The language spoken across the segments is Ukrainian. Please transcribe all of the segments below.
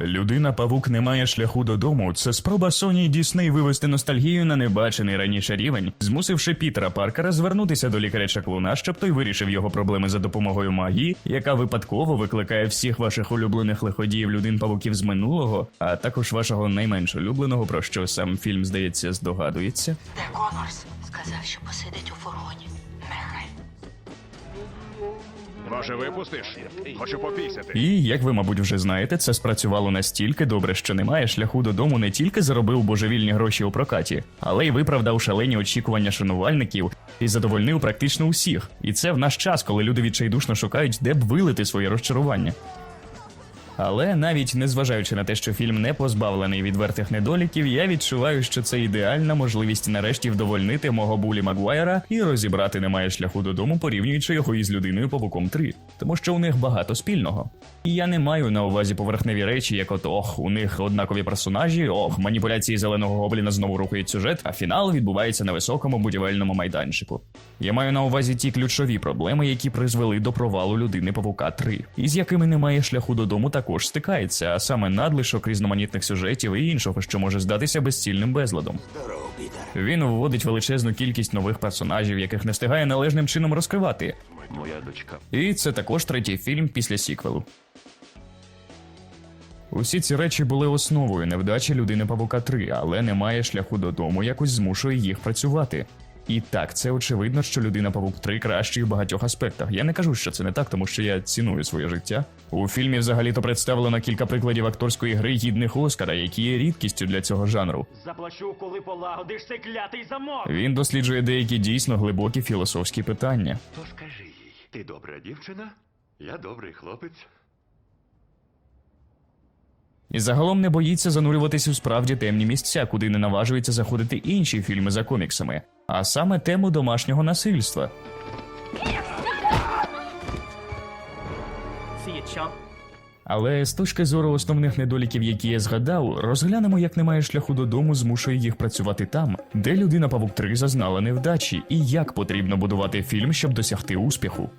Людина павук не має шляху додому. Це спроба Sony і Disney вивести ностальгію на небачений раніше рівень, змусивши Пітера Паркера звернутися до лікаря чаклуна, щоб той вирішив його проблеми за допомогою магії, яка випадково викликає всіх ваших улюблених лиходіїв людин павуків з минулого, а також вашого найменш улюбленого, про що сам фільм здається здогадується. Де Конорс? Сказав, що посидить у фургоні. Нехай. Може, випустиш? Хочу попісяти. І як ви, мабуть, вже знаєте, це спрацювало настільки добре, що немає шляху додому не тільки заробив божевільні гроші у прокаті, але й виправдав шалені очікування шанувальників і задовольнив практично усіх. І це в наш час, коли люди відчайдушно шукають, де б вилити своє розчарування. Але навіть незважаючи на те, що фільм не позбавлений відвертих недоліків, я відчуваю, що це ідеальна можливість нарешті вдовольнити мого булі Магуайра і розібрати немає шляху додому, порівнюючи його із людиною павуком 3. тому що у них багато спільного. І я не маю на увазі поверхневі речі, як от ох, у них однакові персонажі, ох, маніпуляції зеленого гобліна знову рухають сюжет, а фінал відбувається на високому будівельному майданчику. Я маю на увазі ті ключові проблеми, які призвели до провалу людини павука 3, і з якими немає шляху додому також стикається, а саме надлишок різноманітних сюжетів і іншого, що може здатися безцільним безладом. Він вводить величезну кількість нових персонажів, яких не встигає належним чином розкривати. Моя дочка. І це також третій фільм після сіквелу. Усі ці речі були основою невдачі людини Павука 3, але немає шляху додому, якось змушує їх працювати. І так, це очевидно, що людина Павук 3 кращий у багатьох аспектах. Я не кажу, що це не так, тому що я ціную своє життя. У фільмі взагалі-то представлено кілька прикладів акторської гри гідних Оскара, які є рідкістю для цього жанру. Заплачу, коли полагодиш цей клятий замок. Він досліджує деякі дійсно глибокі філософські питання. То скажи їй, ти добра дівчина, я добрий хлопець. І загалом не боїться занурюватись у справді темні місця, куди не наважуються заходити інші фільми за коміксами, а саме тему домашнього насильства. Але з точки зору основних недоліків, які я згадав, розглянемо, як немає шляху додому, змушує їх працювати там, де людина Павук 3 зазнала невдачі, і як потрібно будувати фільм, щоб досягти успіху.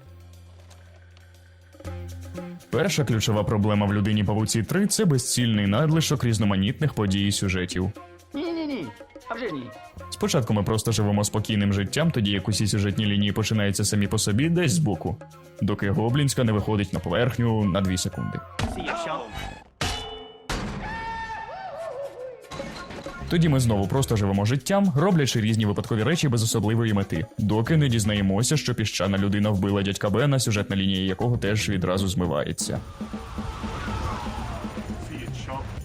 Перша ключова проблема в людині Павуці 3 це безцільний надлишок різноманітних подій і сюжетів. Ні-ні-ні. А вже ні. Спочатку ми просто живемо спокійним життям, тоді як усі сюжетні лінії починаються самі по собі десь збоку, доки гоблінська не виходить на поверхню на 2 секунди. Тоді ми знову просто живемо життям, роблячи різні випадкові речі без особливої мети, доки не дізнаємося, що піщана людина вбила дядька Бена, сюжетна лінія якого теж відразу змивається.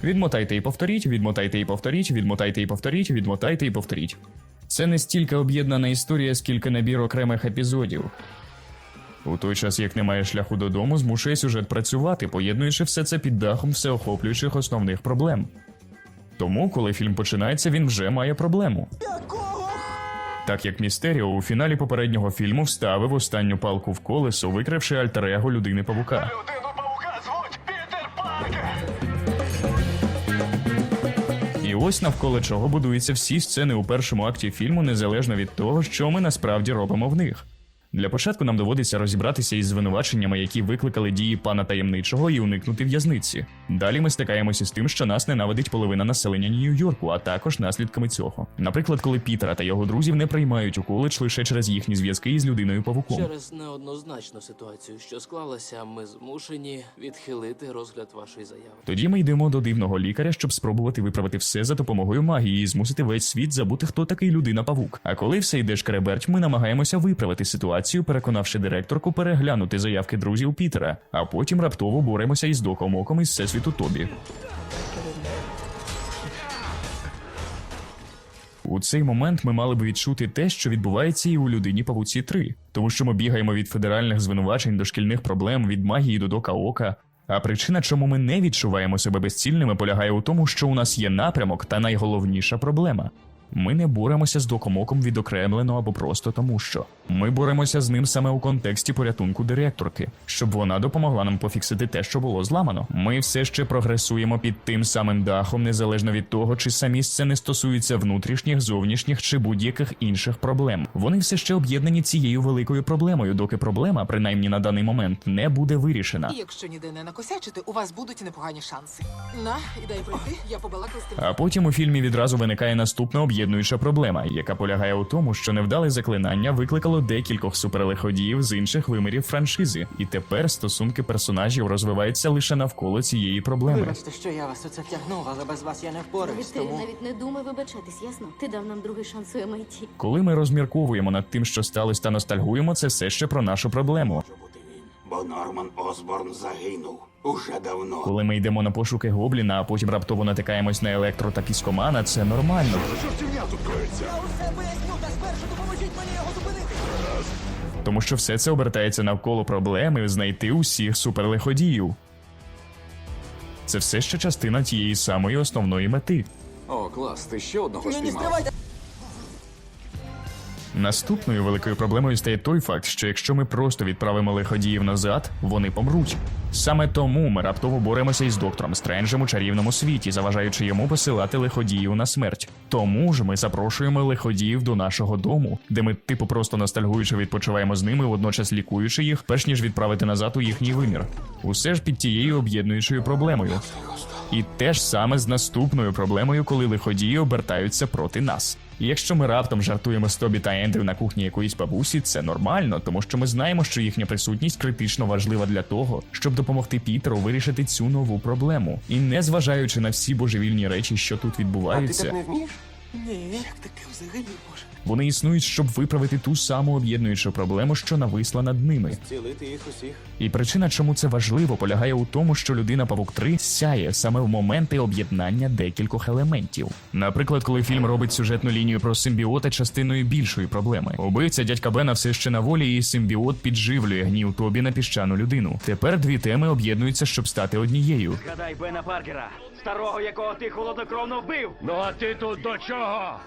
Відмотайте і повторіть, відмотайте і повторіть, відмотайте і повторіть, відмотайте і повторіть. Це не стільки об'єднана історія, скільки набір окремих епізодів. У той час, як немає шляху додому, змушує сюжет працювати, поєднуючи все це під дахом всеохоплюючих основних проблем. Тому, коли фільм починається, він вже має проблему. Так як Містеріо у фіналі попереднього фільму вставив останню палку в колесо, викривши альтер-его людини павука. Людину павука звуть Пітер Паркер! І ось навколо чого будуються всі сцени у першому акті фільму, незалежно від того, що ми насправді робимо в них. Для початку нам доводиться розібратися із звинуваченнями, які викликали дії пана таємничого, і уникнути в'язниці. Далі ми стикаємося з тим, що нас ненавидить половина населення Нью-Йорку, а також наслідками цього. Наприклад, коли Пітера та його друзів не приймають у коледж лише через їхні зв'язки із людиною павуком. Через неоднозначну ситуацію, що склалася, ми змушені відхилити розгляд вашої заяви. Тоді ми йдемо до дивного лікаря, щоб спробувати виправити все за допомогою магії і змусити весь світ забути, хто такий людина павук. А коли все йде шкереберть, ми намагаємося виправити ситуацію, переконавши директорку переглянути заявки друзів Пітера, а потім раптово боремося із доком оком із всесвіту Тобі. У цей момент ми мали б відчути те, що відбувається і у людині Павуці 3, тому що ми бігаємо від федеральних звинувачень до шкільних проблем, від магії до дока ока. А причина, чому ми не відчуваємо себе безцільними, полягає у тому, що у нас є напрямок та найголовніша проблема. Ми не боремося з докомоком відокремлено або просто тому, що ми боремося з ним саме у контексті порятунку директорки, щоб вона допомогла нам пофіксити те, що було зламано. Ми все ще прогресуємо під тим самим дахом, незалежно від того, чи самі це не стосується внутрішніх, зовнішніх чи будь-яких інших проблем. Вони все ще об'єднані цією великою проблемою, доки проблема, принаймні на даний момент, не буде вирішена. І якщо ніде не накосячити, у вас будуть непогані шанси. На, і дай пройти, я побалакаю з тим. А потім у фільмі відразу виникає наступна об'єднуюча проблема, яка полягає у тому, що невдале заклинання викликало декількох суперлиходіїв з інших вимірів франшизи, і тепер стосунки персонажів розвиваються лише навколо цієї проблеми. Вибачте, що я вас у це втягнув, але без вас я не впораюсь, Ти тому... навіть не думай вибачатись, ясно? Ти дав нам другий шанс у MIT. Коли ми розмірковуємо над тим, що сталося та ностальгуємо, це все ще про нашу проблему. Бо Норман Осборн загинув уже давно. Коли ми йдемо на пошуки гобліна, а потім раптово натикаємось на електро та піскомана, це нормально. Тому що все це обертається навколо проблеми знайти усіх суперлиходіїв. Це все ще частина тієї самої основної мети. О, клас, ти ще одного ні, спіймав. стривайте! Наступною великою проблемою стає той факт, що якщо ми просто відправимо лиходіїв назад, вони помруть. Саме тому ми раптово боремося із доктором Стренджем у чарівному світі, заважаючи йому посилати лиходіїв на смерть. Тому ж ми запрошуємо лиходіїв до нашого дому, де ми, типу, просто ностальгуючи відпочиваємо з ними, водночас лікуючи їх, перш ніж відправити назад у їхній вимір. Усе ж під тією об'єднуючою проблемою. І те ж саме з наступною проблемою, коли лиходії обертаються проти нас. І якщо ми раптом жартуємо з Тобі та Ендрю на кухні якоїсь бабусі, це нормально, тому що ми знаємо, що їхня присутність критично важлива для того, щоб допомогти Пітеру вирішити цю нову проблему. І не зважаючи на всі божевільні речі, що тут відбуваються, вмієш? Ні, як таке взагалі може? Вони існують, щоб виправити ту саму об'єднуючу проблему, що нависла над ними. Цілити їх усіх. І причина, чому це важливо, полягає у тому, що людина Павук 3 сяє саме в моменти об'єднання декількох елементів. Наприклад, коли фільм робить сюжетну лінію про симбіота частиною більшої проблеми. Убивця дядька Бена все ще на волі, і симбіот підживлює гнів Тобі на піщану людину. Тепер дві теми об'єднуються, щоб стати однією. Згадай Бена Паркера, старого, якого ти холоднокровно вбив. Ну а ти тут до чого?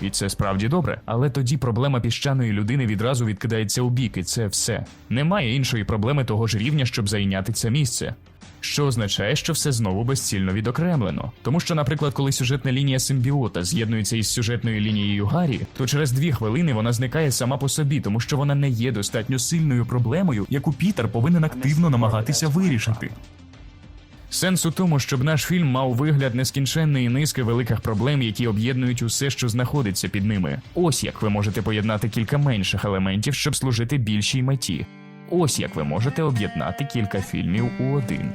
І це справді добре. Але тоді проблема піщаної людини відразу відкидається у бік, і це все. Немає іншої проблеми того ж рівня, щоб зайняти це місце. Що означає, що все знову безцільно відокремлено. Тому що, наприклад, коли сюжетна лінія симбіота з'єднується із сюжетною лінією Гаррі, то через дві хвилини вона зникає сама по собі, тому що вона не є достатньо сильною проблемою, яку Пітер повинен активно намагатися вирішити. Сенс у тому, щоб наш фільм мав вигляд нескінченної низки великих проблем, які об'єднують усе, що знаходиться під ними. Ось як ви можете поєднати кілька менших елементів, щоб служити більшій меті. Ось як ви можете об'єднати кілька фільмів у один.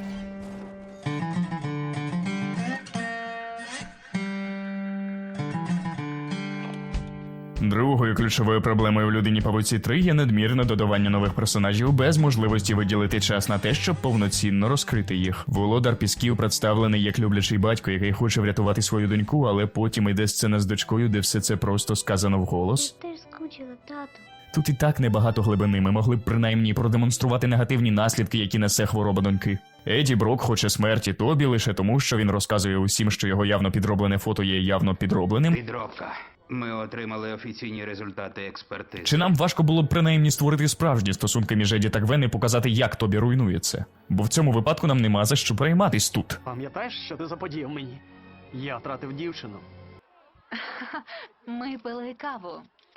Другою ключовою проблемою в людині павуці 3 є надмірне додавання нових персонажів без можливості виділити час на те, щоб повноцінно розкрити їх. Володар Пісків представлений як люблячий батько, який хоче врятувати свою доньку, але потім йде сцена з дочкою, де все це просто сказано вголос. Тут і так небагато глибини. Ми могли б принаймні продемонструвати негативні наслідки, які несе хвороба доньки. Еді Брок хоче смерті Тобі лише тому, що він розказує усім, що його явно підроблене фото є явно підробленим. Підробка. Ми отримали офіційні результати експертизи. Чи нам важко було б принаймні створити справжні стосунки між Еді та Гвен і показати, як тобі руйнується? Бо в цьому випадку нам нема за що перейматись тут. Пам'ятаєш, що ти заподіяв мені? Я втратив дівчину. Ми пили каву,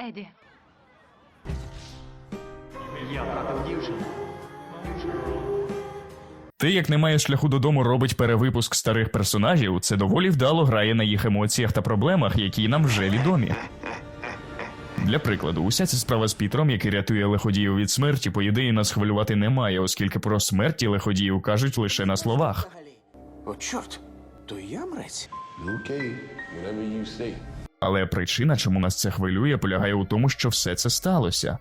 Еді. Я втратив дівчину. Ти, як не маєш шляху додому, робить перевипуск старих персонажів, це доволі вдало грає на їх емоціях та проблемах, які нам вже відомі. Для прикладу, уся ця справа з Пітром, який рятує лиходіїв від смерті, по ідеї нас хвилювати немає, оскільки про смерті лиходіїв кажуть лише на словах. О, чорт, то я мрець? Але причина, чому нас це хвилює, полягає у тому, що все це сталося.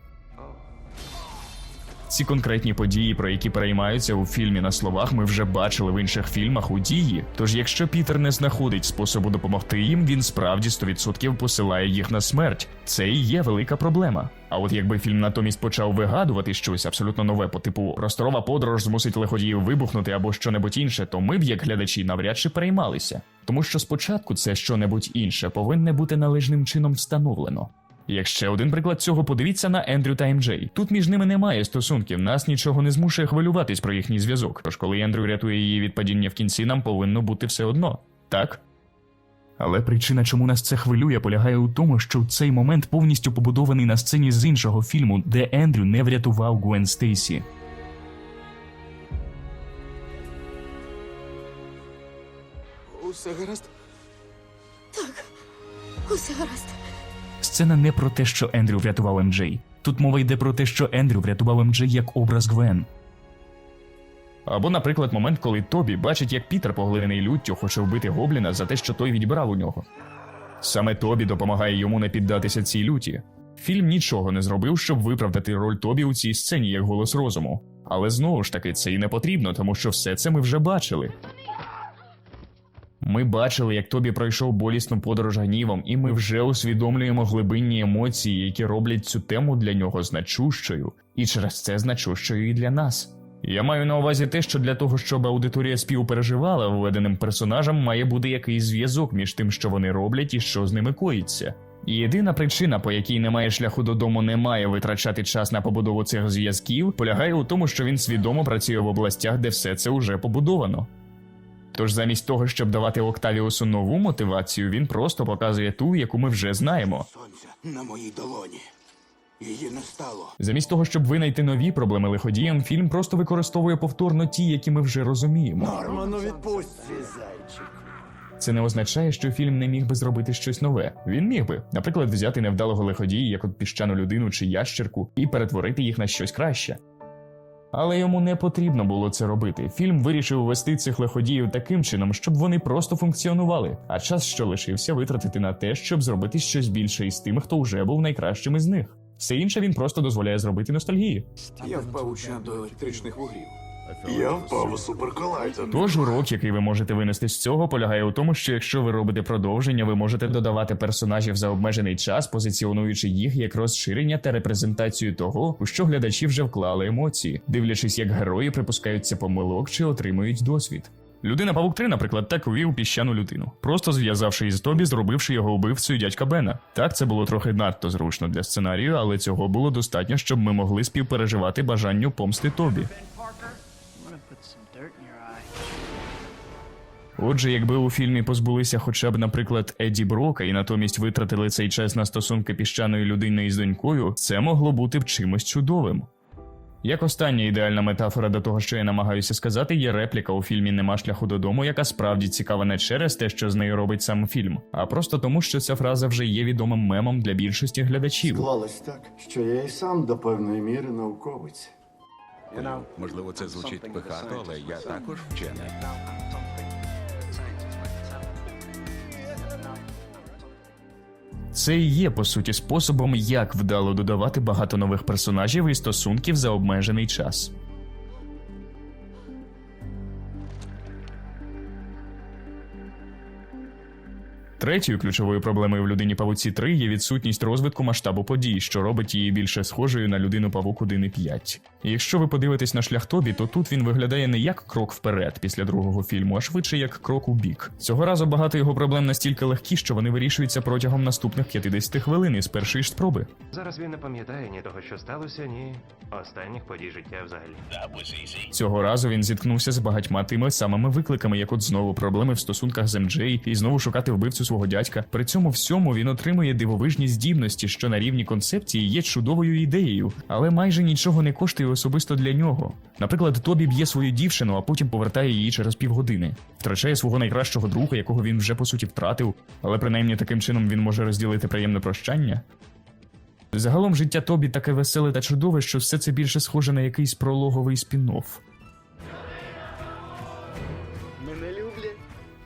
Ці конкретні події, про які переймаються у фільмі на словах, ми вже бачили в інших фільмах у дії. Тож, якщо Пітер не знаходить способу допомогти їм, він справді 100% посилає їх на смерть. Це і є велика проблема. А от якби фільм натомість почав вигадувати щось абсолютно нове, по типу просторова подорож змусить лиходіїв вибухнути або що-небудь інше, то ми б, як глядачі, навряд чи переймалися. Тому що спочатку це що-небудь інше повинне бути належним чином встановлено. Як ще один приклад цього, подивіться на Ендрю та МД. Тут між ними немає стосунків, нас нічого не змушує хвилюватись про їхній зв'язок. Тож, коли Ендрю рятує її від падіння в кінці, нам повинно бути все одно, так? Але причина, чому нас це хвилює, полягає у тому, що цей момент повністю побудований на сцені з іншого фільму, де Ендрю не врятував Гвен Стейсі. Усе гаразд? Усе гаразд. Сцена не про те, що Ендрю врятував МД. Тут мова йде про те, що Ендрю врятував МД як образ Гвен. Або, наприклад, момент, коли Тобі бачить, як Пітер, поглинений люттю, хоче вбити гобліна за те, що той відібрав у нього. Саме Тобі допомагає йому не піддатися цій люті. Фільм нічого не зробив, щоб виправдати роль Тобі у цій сцені як голос розуму. Але знову ж таки, це і не потрібно, тому що все це ми вже бачили. Ми бачили, як Тобі пройшов болісну подорож гнівом, і ми вже усвідомлюємо глибинні емоції, які роблять цю тему для нього значущою, і через це значущою і для нас. Я маю на увазі те, що для того, щоб аудиторія співпереживала введеним персонажам, має бути якийсь зв'язок між тим, що вони роблять і що з ними коїться. Єдина причина, по якій немає шляху додому, не має витрачати час на побудову цих зв'язків, полягає у тому, що він свідомо працює в областях, де все це вже побудовано. Тож замість того, щоб давати Октавіусу нову мотивацію, він просто показує ту, яку ми вже знаємо. Сонця на моїй долоні. Її не стало. Замість того, щоб винайти нові проблеми лиходіям, фільм просто використовує повторно ті, які ми вже розуміємо. Норману відпустці, зайчик. Це не означає, що фільм не міг би зробити щось нове. Він міг би, наприклад, взяти невдалого лиходія, як от піщану людину чи ящерку, і перетворити їх на щось краще. Але йому не потрібно було це робити. Фільм вирішив вести цих лиходіїв таким чином, щоб вони просто функціонували, а час, що лишився, витратити на те, щоб зробити щось більше із тим, хто вже був найкращим із них. Все інше він просто дозволяє зробити ностальгії. Я впав у до електричних вугрів. Я впав у суперколайдер. Тож урок, який ви можете винести з цього, полягає у тому, що якщо ви робите продовження, ви можете додавати персонажів за обмежений час, позиціонуючи їх як розширення та репрезентацію того, у що глядачі вже вклали емоції, дивлячись, як герої припускаються помилок чи отримують досвід. Людина Павук 3, наприклад, так увів піщану людину, просто зв'язавши із Тобі, зробивши його убивцею дядька Бена. Так, це було трохи надто зручно для сценарію, але цього було достатньо, щоб ми могли співпереживати бажанню помсти Тобі. Отже, якби у фільмі позбулися хоча б, наприклад, Еді Брока і натомість витратили цей час на стосунки піщаної людини із донькою, це могло бути б чимось чудовим. Як остання ідеальна метафора до того, що я намагаюся сказати, є репліка у фільмі Нема шляху додому, яка справді цікава не через те, що з нею робить сам фільм, а просто тому, що ця фраза вже є відомим мемом для більшості глядачів. Склалось так, що я і сам до певної міри науковець. Можливо, це звучить пихато, але я також вчений. Це і є по суті способом, як вдало додавати багато нових персонажів і стосунків за обмежений час. Третьою ключовою проблемою в людині павуці 3 є відсутність розвитку масштабу подій, що робить її більше схожою на людину павук 1.5. І якщо ви подивитесь на шлях Тобі, то тут він виглядає не як крок вперед після другого фільму, а швидше як крок у бік. Цього разу багато його проблем настільки легкі, що вони вирішуються протягом наступних 50 хвилин із першої ж спроби. Зараз він не пам'ятає ні того, що сталося, ні останніх подій життя взагалі. Цього разу він зіткнувся з багатьма тими самими викликами, як от знову проблеми в стосунках з МД і знову шукати вбивцю свого дядька. При цьому всьому він отримує дивовижні здібності, що на рівні концепції є чудовою ідеєю, але майже нічого не коштує особисто для нього. Наприклад, Тобі б'є свою дівчину, а потім повертає її через півгодини, втрачає свого найкращого друга, якого він вже по суті втратив, але принаймні таким чином він може розділити приємне прощання. Загалом життя Тобі таке веселе та чудове, що все це більше схоже на якийсь прологовий спін-офф.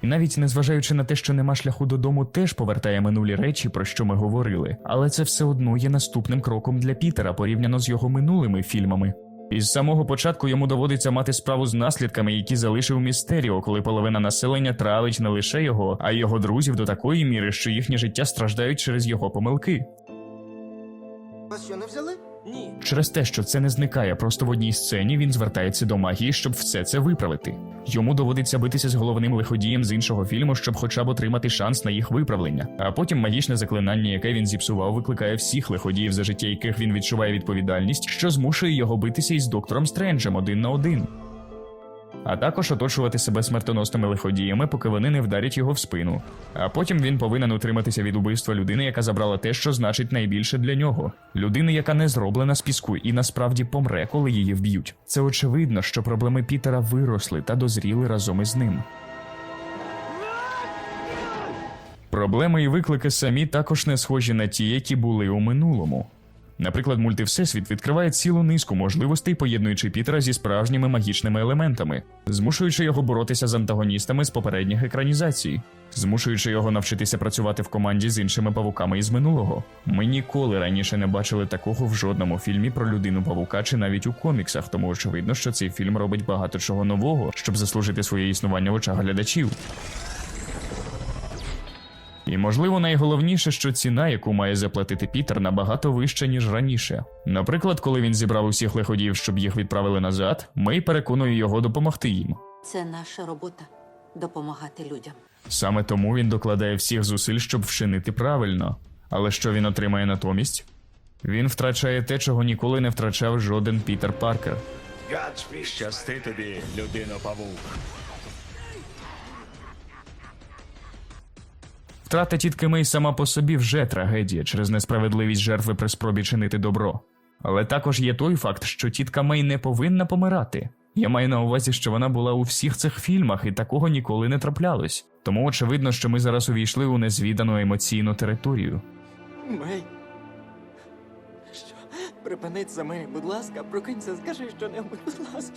І навіть незважаючи на те, що нема шляху додому, теж повертає минулі речі, про що ми говорили. Але це все одно є наступним кроком для Пітера порівняно з його минулими фільмами. Із самого початку йому доводиться мати справу з наслідками, які залишив Містеріо, коли половина населення травить не лише його, а й його друзів до такої міри, що їхнє життя страждають через його помилки. Вас що не взяли? Ні. Через те, що це не зникає просто в одній сцені, він звертається до магії, щоб все це виправити. Йому доводиться битися з головним лиходієм з іншого фільму, щоб хоча б отримати шанс на їх виправлення. А потім магічне заклинання, яке він зіпсував, викликає всіх лиходіїв, за життя яких він відчуває відповідальність, що змушує його битися із доктором Стренджем один на один. А також оточувати себе смертоносними лиходіями, поки вони не вдарять його в спину. А потім він повинен утриматися від убивства людини, яка забрала те, що значить найбільше для нього. Людини, яка не зроблена з піску і насправді помре, коли її вб'ють. Це очевидно, що проблеми Пітера виросли та дозріли разом із ним. Проблеми і виклики самі також не схожі на ті, які були у минулому. Наприклад, мультивсесвіт відкриває цілу низку можливостей, поєднуючи Пітера зі справжніми магічними елементами, змушуючи його боротися з антагоністами з попередніх екранізацій, змушуючи його навчитися працювати в команді з іншими павуками із минулого. Ми ніколи раніше не бачили такого в жодному фільмі про людину павука чи навіть у коміксах, тому очевидно, що цей фільм робить багато чого нового, щоб заслужити своє існування в очах глядачів. І можливо найголовніше, що ціна, яку має заплатити Пітер, набагато вища, ніж раніше. Наприклад, коли він зібрав усіх лиходіїв, щоб їх відправили назад, Мей переконує його допомогти їм. Це наша робота допомагати людям. Саме тому він докладає всіх зусиль, щоб вчинити правильно. Але що він отримає натомість? Він втрачає те, чого ніколи не втрачав жоден Пітер Паркер. Щасти тобі, людино павук. Втрата тітки Мей сама по собі вже трагедія через несправедливість жертви при спробі чинити добро. Але також є той факт, що тітка Мей не повинна помирати. Я маю на увазі, що вона була у всіх цих фільмах, і такого ніколи не траплялось. Тому очевидно, що ми зараз увійшли у незвідану емоційну територію. Мей. Що? За Мей, будь ласка, прокинься, скажи що-небудь, будь ласка.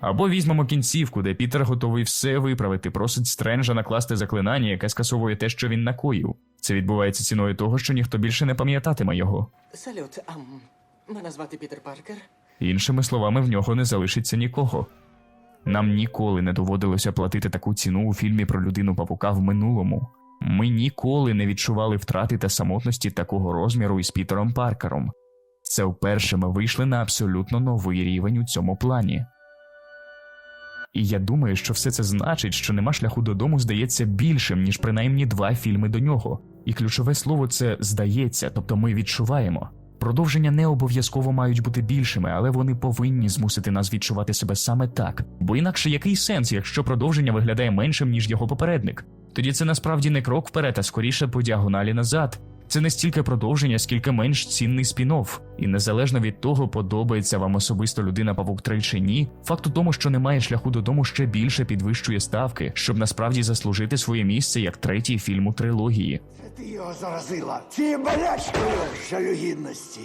Або візьмемо кінцівку, де Пітер готовий все виправити, просить Стренджа накласти заклинання, яке скасовує те, що він накоїв. Це відбувається ціною того, що ніхто більше не пам'ятатиме його. Салют, ам, мене звати Пітер Паркер. Іншими словами, в нього не залишиться нікого. Нам ніколи не доводилося платити таку ціну у фільмі про людину павука в минулому. Ми ніколи не відчували втрати та самотності такого розміру із Пітером Паркером. Це вперше ми вийшли на абсолютно новий рівень у цьому плані. І я думаю, що все це значить, що нема шляху додому здається більшим, ніж принаймні два фільми до нього. І ключове слово це здається, тобто ми відчуваємо. Продовження не обов'язково мають бути більшими, але вони повинні змусити нас відчувати себе саме так. Бо інакше який сенс, якщо продовження виглядає меншим, ніж його попередник? Тоді це насправді не крок вперед, а скоріше по діагоналі назад. Це не стільки продовження, скільки менш цінний спін-офф. І незалежно від того, подобається вам особисто людина Павук 3 чи ні, факт у тому, що немає шляху додому ще більше підвищує ставки, щоб насправді заслужити своє місце як третій фільм у трилогії. Ти його заразила цією болячкою жалюгідності.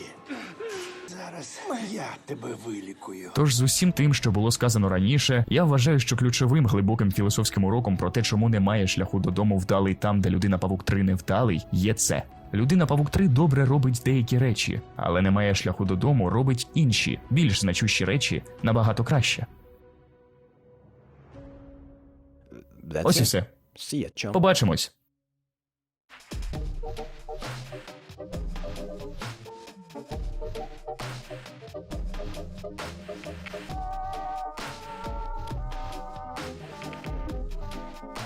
Зараз я тебе вилікую. Тож з усім тим, що було сказано раніше, я вважаю, що ключовим глибоким філософським уроком про те, чому немає шляху додому вдалий там, де людина Павук 3 не вдалий, є це. Людина Павук 3 добре робить деякі речі, але немає шляху додому, робить інші, більш значущі речі набагато краще. Ось і все. Побачимось.